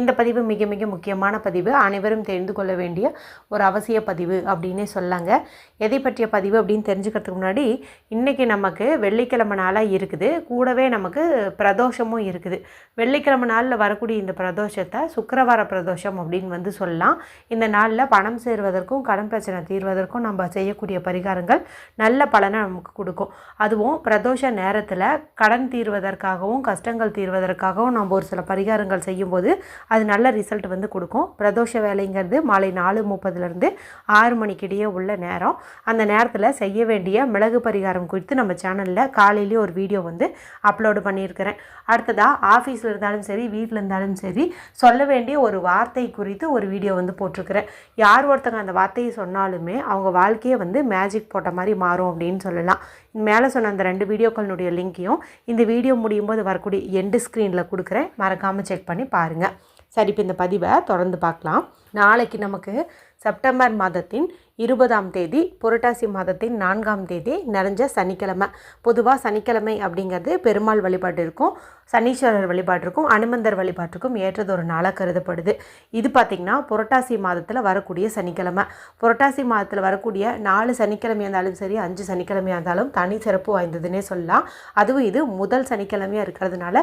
இந்த பதிவு மிக மிக முக்கியமான பதிவு. அனைவரும் தெரிந்து கொள்ள வேண்டிய ஒரு அவசிய பதிவு அப்படின்னே சொல்லாங்க. எதை பற்றிய பதிவு அப்படின்னு தெரிஞ்சுக்கிறதுக்கு முன்னாடி இன்றைக்கி நமக்கு வெள்ளிக்கிழமை நாளாக இருக்குது. கூடவே நமக்கு பிரதோஷமும் இருக்குது. வெள்ளிக்கிழமை நாளில் வரக்கூடிய இந்த பிரதோஷத்தை சுக்கரவார பிரதோஷம் அப்படின்னு வந்து சொல்லலாம். இந்த நாளில் பணம் சேருவதற்கும் கடன் பிரச்சனை தீர்வதற்கும் நம்ம செய்யக்கூடிய பரிகாரங்கள் நல்ல பலனை நமக்கு கொடுக்கும். அதுவும் பிரதோஷ நேரத்தில் கடன் தீர்வதற்காகவும் கஷ்டங்கள் தீர்வதற்காகவும் நம்ம ஒரு சில பரிகாரங்கள் செய்யும்போது அது நல்ல ரிசல்ட் வந்து கொடுக்கும். பிரதோஷ வேலைங்கிறது மாலை நாலு முப்பதுலேருந்து ஆறு மணிக்கிடையே உள்ள நேரம். அந்த நேரத்தில் செய்ய வேண்டிய மிளகு பரிகாரம் குறித்து நம்ம சேனலில் காலையிலேயே ஒரு வீடியோ வந்து அப்லோடு பண்ணியிருக்கிறேன். அடுத்ததாக ஆஃபீஸில் இருந்தாலும் சரி வீட்டில் இருந்தாலும் சரி சொல்ல வேண்டிய ஒரு வார்த்தை குறித்து ஒரு வீடியோ வந்து போட்டிருக்கிறேன். யார் ஒருத்தங்க அந்த வார்த்தையை சொன்னாலுமே அவங்க வாழ்க்கையை வந்து மேஜிக் போட்ட மாதிரி மாறும் அப்படின்னு சொல்லலாம். மேலே சொன்ன அந்த ரெண்டு வீடியோக்களினுடைய லிங்க்கையும் இந்த வீடியோ முடியும் போது வரக்கூடிய எண்டு ஸ்க்ரீனில் கொடுக்குறேன். மறக்காமல் செக் பண்ணி பாருங்கள் சரி இப்போ இந்த பதிவை தொடர்ந்து பார்க்கலாம். நாளைக்கு நமக்கு செப்டம்பர் மாதத்தின் இருபதாம் தேதி புரட்டாசி மாதத்தின் நான்காம் தேதி நிறைஞ்ச சனிக்கிழமை. பொதுவாக சனிக்கிழமை அப்படிங்கிறது பெருமாள் வழிபாட்டிற்கும் சனீஸ்வரர் வழிபாட்டிற்கும் அனுமந்தர் வழிபாட்டுக்கும் ஏற்றது ஒரு நாளாக கருதப்படுது. இது பார்த்திங்கன்னா புரட்டாசி மாதத்தில் வரக்கூடிய சனிக்கிழமை. புரட்டாசி மாதத்தில் வரக்கூடிய நாலு சனிக்கிழமையாக இருந்தாலும் சரி அஞ்சு சனிக்கிழமையாக இருந்தாலும் தனி சிறப்பு வாய்ந்ததுன்னே சொல்லலாம். அதுவும் இது முதல் சனிக்கிழமையாக இருக்கிறதுனால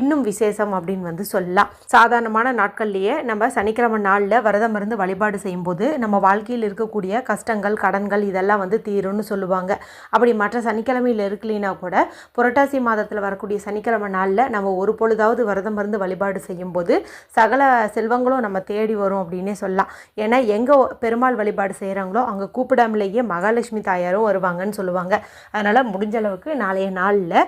இன்னும் விசேஷம் அப்படின்னு வந்து சொல்லலாம். சாதாரணமான நாட்கள்லேயே நம்ம சனிக்கிழமை நாளில் விரதம் இருந்து வழிபாடு செய்யும்போது நம்ம வாழ்க்கையில் இருக்கக்கூடிய கஷ்டங்கள் கடன்கள் இதெல்லாம் வந்து தீரும்னு சொல்லுவாங்க. அப்படி மற்ற சனிக்கிழமையில் இருக்கலைன்னா கூட புரட்டாசி மாதத்தில் வரக்கூடிய சனிக்கிழமை நாளில் நம்ம ஒரு பொழுதாவது விரதம் இருந்து வழிபாடு செய்யும்போது சகல செல்வங்களும் நம்ம தேடி வரும் அப்படின்னே சொல்லலாம். ஏன்னா எங்கே பெருமாள் வழிபாடு செய்கிறாங்களோ அங்கே கூப்பிடாமலேயே மகாலட்சுமி தாயாரும் வருவாங்கன்னு சொல்லுவாங்க. அதனால் முடிஞ்ச அளவுக்கு நாளைய நாளில்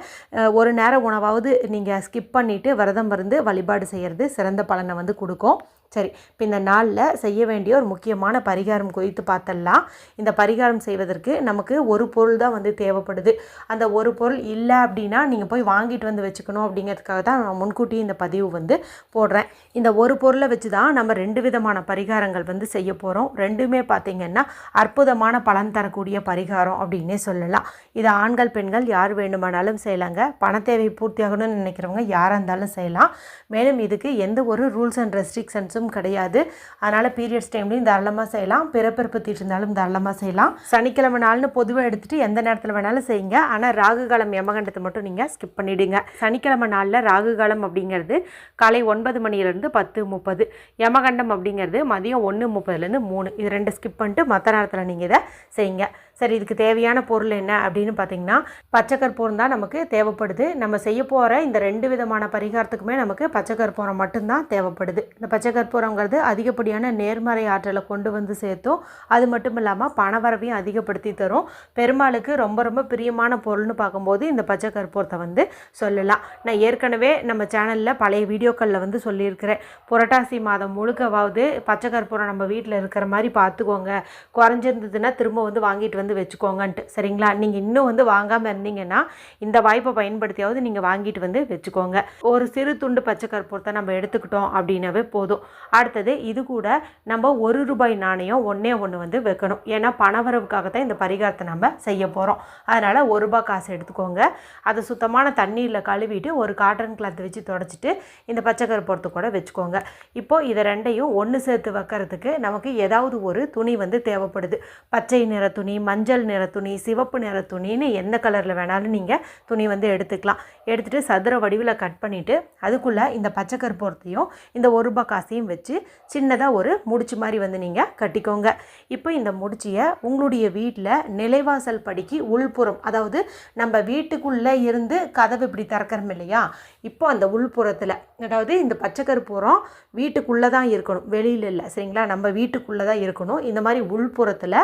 ஒரு நேர உணவாவது நீங்கள் ஸ்கிப் பண்ணிவிட்டு விரதம் இருந்து வழிபாடு செய்கிறது சிறந்த பலனை வந்து கொடுக்கும். சரி இப்போ இந்த நாளில் செய்ய வேண்டிய ஒரு முக்கியமான பரிகாரம் குறித்து பார்த்தலாம். இந்த பரிகாரம் செய்வதற்கு நமக்கு ஒரு பொருள் தான் வந்து தேவைப்படுது. அந்த ஒரு பொருள் இல்லை அப்படின்னா நீங்கள் போய் வாங்கிட்டு வந்து வச்சுக்கணும் அப்படிங்கிறதுக்காக தான் நான் முன்கூட்டியே இந்த பதிவு வந்து போடுறேன். இந்த ஒரு பொருளை வச்சு தான் நம்ம ரெண்டு விதமான பரிகாரங்கள் வந்து செய்ய போகிறோம் ரெண்டுமே பார்த்திங்கன்னா அற்புதமான பலன் தரக்கூடிய பரிகாரம் அப்படின்னே சொல்லலாம். இது ஆண்கள் பெண்கள் யார் வேண்டுமானாலும் செய்யலாங்க. பண தேவை பூர்த்தியாகணும்னு நினைக்கிறவங்க யாராக இருந்தாலும் செய்யலாம். மேலும் இதுக்கு எந்த ஒரு ரூல்ஸ் அண்ட் ரெஸ்ட்ரிக்ஷன்ஸும் கிடையாது. அதனால் பீரியட்ஸ் டைம்லையும் தாராளமாக செய்யலாம். பிறப்பிறப்பு தீட்டிருந்தாலும் தாராளமாக செய்யலாம். சனிக்கிழமை நாள்னு பொதுவாக எடுத்துகிட்டு எந்த நேரத்தில் வேணாலும் செய்யுங்க. ஆனால் ராகு காலம் யமகண்டத்தை மட்டும் நீங்கள் ஸ்கிப் பண்ணிவிடுங்க சனிக்கிழமை நாளில் ராகு காலம் அப்படிங்கிறது காலை ஒன்பது மணிலேருந்து பத்து முப்பது. யமகண்டம் அப்படிங்கிறது மதியம் ஒன்று முப்பதுலேருந்து மூணு. இது ரெண்டு ஸ்கிப் பண்ணிட்டு மற்ற நேரத்தில் நீங்கள் இதை செய்யுங்க. சரி இதுக்கு தேவையான பொருள் என்ன அப்படின்னு பார்த்தீங்கன்னா பச்சை கற்பூரம் தான் நமக்கு தேவைப்படுது. நம்ம செய்ய போகிற இந்த ரெண்டு விதமான பரிகாரத்துக்குமே நமக்கு பச்சை கற்பூரம் மட்டும்தான் தேவைப்படுது. இந்த பச்சை கற்பூரங்கிறது அதிகப்படியான நேர்மறை ஆற்றலை கொண்டு வந்து சேர்த்தும் அது மட்டும் இல்லாமல் பணவரவையும் அதிகப்படுத்தி தரும். பெருமாளுக்கு ரொம்ப ரொம்ப பிரியமான பொருள்னு பார்க்கும்போது இந்த பச்சை கற்பூரத்தை வந்து சொல்லலாம். நான் ஏற்கனவே நம்ம சேனலில் பழைய வீடியோக்களில் வந்து சொல்லியிருக்கிறேன். புரட்டாசி மாதம் முழுக்கவாவது பச்சை கற்பூரம் நம்ம வீட்டில் இருக்கிற மாதிரி பார்த்துக்கோங்க. குறைஞ்சிருந்ததுன்னா திரும்ப வந்து வாங்கிட்டு வந்து வச்சுக்கோங்கன்ட்டு. சரிங்களா? நீங்கள் இன்னும் வந்து வாங்காமல் இருந்தீங்கன்னா இந்த வாய்ப்பை பயன்படுத்தியாவது நீங்கள் வாங்கிட்டு வந்து வச்சுக்கோங்க. ஒரு சிறு துண்டு பச்சை கற்பூரத்தை நம்ம எடுத்துக்கிட்டோம் அப்படின்னாவே போதும். அடுத்தது இது கூட நம்ம ஒரு ரூபாய் நாணயம் ஒன்றே ஒன்று வந்து வைக்கணும். ஏன்னா பணவரவுக்காக தான் இந்த பரிகாரத்தை நம்ம செய்ய போகிறோம் அதனால் ஒரு ரூபாய் காசு எடுத்துக்கோங்க. அதை சுத்தமான தண்ணீரில் கழுவிட்டு ஒரு காட்டன் கிளாத் வச்சு தொடச்சிட்டு இந்த பச்சை கற்பூரத்தை கூட வச்சுக்கோங்க. இப்போது இதை ரெண்டையும் ஒன்று சேர்த்து வைக்கிறதுக்கு நமக்கு ஏதாவது ஒரு துணி வந்து தேவைப்படுது. பச்சை நிற துணி மஞ்சள் மஞ்சள் நிற துணி சிவப்பு நிற துணின்னு எந்த கலரில் வேணாலும் நீங்கள் துணி வந்து எடுத்துக்கலாம். எடுத்துகிட்டு சதுர வடிவில் கட் பண்ணிவிட்டு அதுக்குள்ளே இந்த பச்சை கற்பூரத்தையும் இந்த ஒரு ரூபா காசையும் வச்சு சின்னதாக ஒரு முடிச்சு மாதிரி வந்து நீங்கள் கட்டிக்கோங்க. இப்போ இந்த முடிச்சியை உங்களுடைய வீட்டில் நிலைவாசல் படிக்கு உள்புறம் அதாவது நம்ம வீட்டுக்குள்ளே இருந்து கதவு இப்படி திறக்கிறோம் இல்லையா? இப்போ அந்த உள்புறத்தில் அதாவது இந்த பச்சை கற்பூரம் வீட்டுக்குள்ளே தான் இருக்கணும். வெளியில் இல்லை சரிங்களா? நம்ம வீட்டுக்குள்ளே தான் இருக்கணும். இந்த மாதிரி உள்புறத்தில்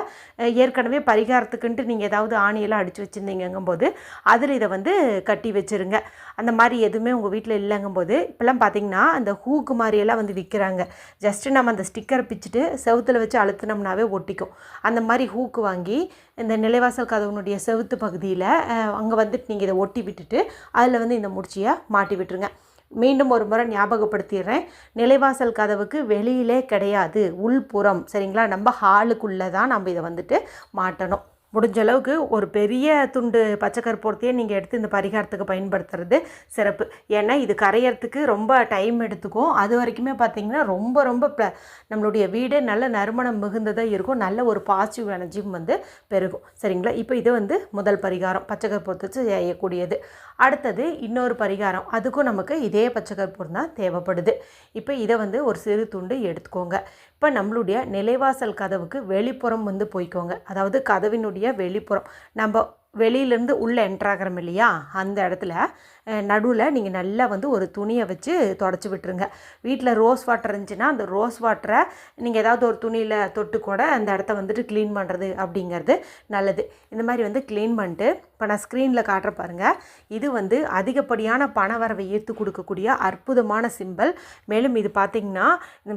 ஏற்கனவே பரிகாரத்துக்குன்ட்டு நீங்கள் ஏதாவது ஆணியெல்லாம் அடித்து வச்சுருந்தீங்கும்போது அதில் இதை வந்து கட்டி வச்சுருங்க. அந்த மாதிரி எதுவுமே உங்கள் வீட்டில் இல்லைங்கும்போது இப்போல்லாம் பார்த்தீங்கன்னா அந்த ஹூக்கு மாதிரியெல்லாம் வந்து விற்கிறாங்க ஜஸ்ட்டு நம்ம அந்த ஸ்டிக்கரை பிச்சுட்டு செவுத்துல வச்சு அழுத்தினோம்னாவே ஒட்டிக்கும். அந்த மாதிரி ஹூக்கு வாங்கி இந்த நிலைவாசல் கதவுனுடைய செவுத்து பகுதியில் அங்கே வந்துட்டு நீங்கள் இதை ஒட்டி விட்டுட்டு அதில் வந்து இந்த முடிச்சியை மாட்டி விட்டுருங்க மீண்டும் ஒரு முறை ஞாபகப்படுத்திடுறேன். நிலைவாசல் கதவுக்கு வெளியிலே கிடையாது உள்புறம். சரிங்களா? நம்ம ஹாலுக்குள்ளே தான் நம்ம இதை வந்துட்டு மாட்டணும். முடிஞ்ச அளவுக்கு ஒரு பெரிய துண்டு பச்சை நீங்கள் எடுத்து இந்த பரிகாரத்துக்கு பயன்படுத்துறது சிறப்பு. ஏன்னா இது கரையிறதுக்கு ரொம்ப டைம் எடுத்துக்கும். அது வரைக்குமே பார்த்தீங்கன்னா ரொம்ப ரொம்ப ப்ள நம்மளுடைய வீடே நல்ல நறுமணம் மிகுந்ததாக இருக்கும். நல்ல ஒரு பாசிட்டிவ் எனர்ஜியும் வந்து பெருகும். சரிங்களா? இப்போ இது வந்து முதல் பரிகாரம். பச்சை வச்சு செய்யக்கூடியது. அடுத்தது இன்னொரு பரிகாரம். அதுக்கும் நமக்கு இதே பச்சை தான் தேவைப்படுது. இப்போ இதை வந்து ஒரு சிறு துண்டு எடுத்துக்கோங்க. இப்போ நம்மளுடைய நிலைவாசல் கதவுக்கு வெளிப்புறம் வந்து போய்க்கோங்க. அதாவது கதவினுடைய வெளிப்புறம். நம்ம வெளியிலேருந்து உள்ளே என்ட்ராகிறோம் இல்லையா? அந்த இடத்துல நடுவில் நீங்கள் நல்லா வந்து ஒரு துணியை வச்சு தொடச்சி விட்டுருங்க. வீட்டில் ரோஸ் வாட்டர் இருந்துச்சுன்னா அந்த ரோஸ் வாட்டரை நீங்கள் ஏதாவது ஒரு துணியில் தொட்டு கூட அந்த இடத்த வந்துட்டு க்ளீன் பண்ணுறது அப்படிங்கிறது நல்லது. இந்த மாதிரி வந்து க்ளீன் பண்ணிட்டு இப்போ நான் ஸ்க்ரீனில் காட்டுற பாருங்கள் இது வந்து அதிகப்படியான பண வரவை ஈர்த்து கொடுக்கக்கூடிய அற்புதமான சிம்பல் மேலும் இது பார்த்திங்கன்னா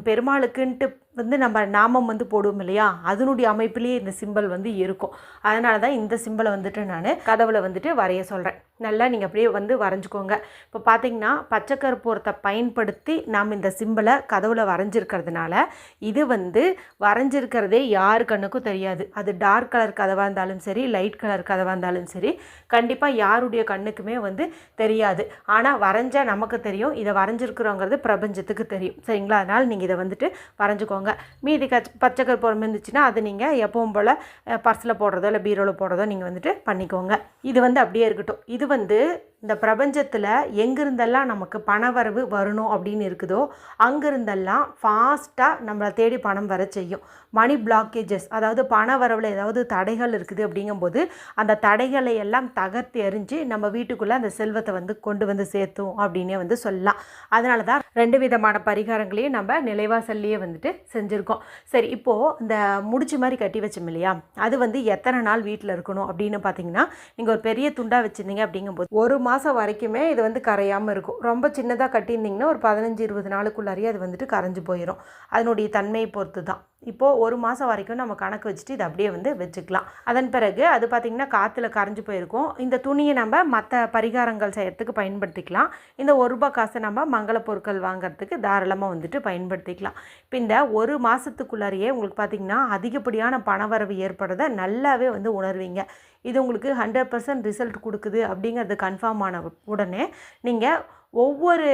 பெருமாளுக்குன்ட்டு வந்து நம்ம நாமம் வந்து போடுவோம் இல்லையா? அதனுடைய அமைப்பிலேயே இந்த சிம்பல் வந்து இருக்கும். அதனால தான் இந்த சிம்பலை வந்துட்டு நான் கதவில் வந்துட்டு வரைய சொல்கிறேன் நல்லா நீங்கள் அப்படியே வந்து வரைஞ்சிக்கோங்க. இப்போ பார்த்தீங்கன்னா பச்சை கற்பூரத்தை பயன்படுத்தி நாம் இந்த சிம்பிளை கதவுல வரைஞ்சிருக்கிறதுனால இது வந்து வரைஞ்சிருக்கிறதே யார் கண்ணுக்கும் தெரியாது. அது டார்க் கலர் கதவாக இருந்தாலும் சரி லைட் கலர் கதவாக இருந்தாலும் சரி கண்டிப்பாக யாருடைய கண்ணுக்குமே வந்து தெரியாது. ஆனால் வரைஞ்சால் நமக்கு தெரியும். இதை வரைஞ்சிருக்கிறோங்கிறது பிரபஞ்சத்துக்கு தெரியும். சரிங்களா? அதனால் நீங்கள் இதை வந்துட்டு வரைஞ்சிக்கோங்க. மீதி க பச்சை கற்பூரம் இருந்துச்சுன்னா அது நீங்கள் எப்பவும் போல் பர்ஸில் போடுறதோ இல்லை பீரோவில் போடுறதோ நீங்கள் வந்துட்டு பண்ணிக்கோங்க. இது வந்து அப்படியே இருக்கட்டும். இது வந்து இந்த பிரபஞ்சத்தில் எங்கிருந்தெல்லாம் நமக்கு பணவரவு வரணும் அப்படின்னு இருக்குதோ அங்கிருந்தெல்லாம் ஃபாஸ்ட்டாக நம்மளை தேடி பணம் வர செய்யும். மணி பிளாக்கேஜஸ் அதாவது பண வரவில் ஏதாவது தடைகள் இருக்குது அப்படிங்கும்போது அந்த தடைகளை எல்லாம் தகர்த்து எறிஞ்சு நம்ம வீட்டுக்குள்ளே அந்த செல்வத்தை வந்து கொண்டு வந்து சேர்த்தோம் அப்படின்னே வந்து சொல்லலாம். அதனால தான் ரெண்டு விதமான பரிகாரங்களையும் நம்ம நிலைவாசல்லையே வந்துட்டு செஞ்சுருக்கோம். சரி இப்போது இந்த முடிச்சு மாதிரி கட்டி வச்சோம் இல்லையா? அது வந்து எத்தனை நாள் வீட்டில் இருக்கணும் அப்படின்னு பார்த்தீங்கன்னா நீங்கள் ஒரு பெரிய துண்டாக வச்சுருந்தீங்க அப்படிங்கும்போது ஒரு மாதம் வரைக்குமே இது வந்து கரையாமல் இருக்கும். ரொம்ப சின்னதாக கட்டியிருந்தீங்கன்னா ஒரு பதினஞ்சு இருபது நாளுக்குள்ளாரியே அது வந்துட்டு கரைஞ்சி போயிடும் அதனுடைய தன்மையை பொறுத்து தான் இப்போது ஒரு மாதம் வரைக்கும் நம்ம கணக்கு வச்சுட்டு இதை அப்படியே வந்து வச்சுக்கலாம். அதன் பிறகு அது பார்த்திங்கன்னா காற்றுல கரைஞ்சி போயிருக்கும். இந்த துணியை நம்ம மற்ற பரிகாரங்கள் செய்கிறதுக்கு பயன்படுத்திக்கலாம். இந்த ஒரு ரூபாய் காசை நம்ம மங்கள பொருட்கள் வாங்குறதுக்கு தாராளமாக வந்துட்டு பயன்படுத்திக்கலாம். இப்போ இந்த ஒரு மாதத்துக்குள்ளாரியே உங்களுக்கு பார்த்திங்கன்னா அதிகப்படியான பணவரவு ஏற்படுறத நல்லாவே வந்து உணர்வீங்க. இது உங்களுக்கு ஹண்ட்ரட் பர்சன்ட் ரிசல்ட் கொடுக்குது அப்படிங்கிறது கன்ஃபார்ம் ஆன உடனே நீங்கள் ஒவ்வொரு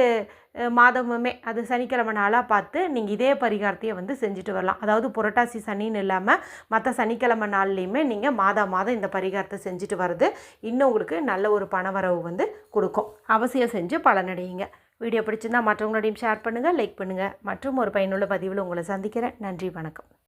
மாதமுமே அது சனிக்கிழமை நாளாக பார்த்து நீங்கள் இதே பரிகாரத்தையே வந்து செஞ்சுட்டு வரலாம். அதாவது புரட்டாசி சனின்னு இல்லாமல் மற்ற சனிக்கிழமை நாள்லேயுமே நீங்கள் மாதம் மாதம் இந்த பரிகாரத்தை செஞ்சுட்டு வர்றது இன்னும் உங்களுக்கு நல்ல ஒரு பணவரவு வந்து கொடுக்கும். அவசியம் செஞ்சு பலனடையுங்க வீடியோ பிடிச்சிருந்தால் மற்றவங்களோடையும் ஷேர் பண்ணுங்கள் லைக் பண்ணுங்கள் மற்றும் ஒரு பயனுள்ள பதிவில் உங்களை சந்திக்கிறேன். நன்றி வணக்கம்.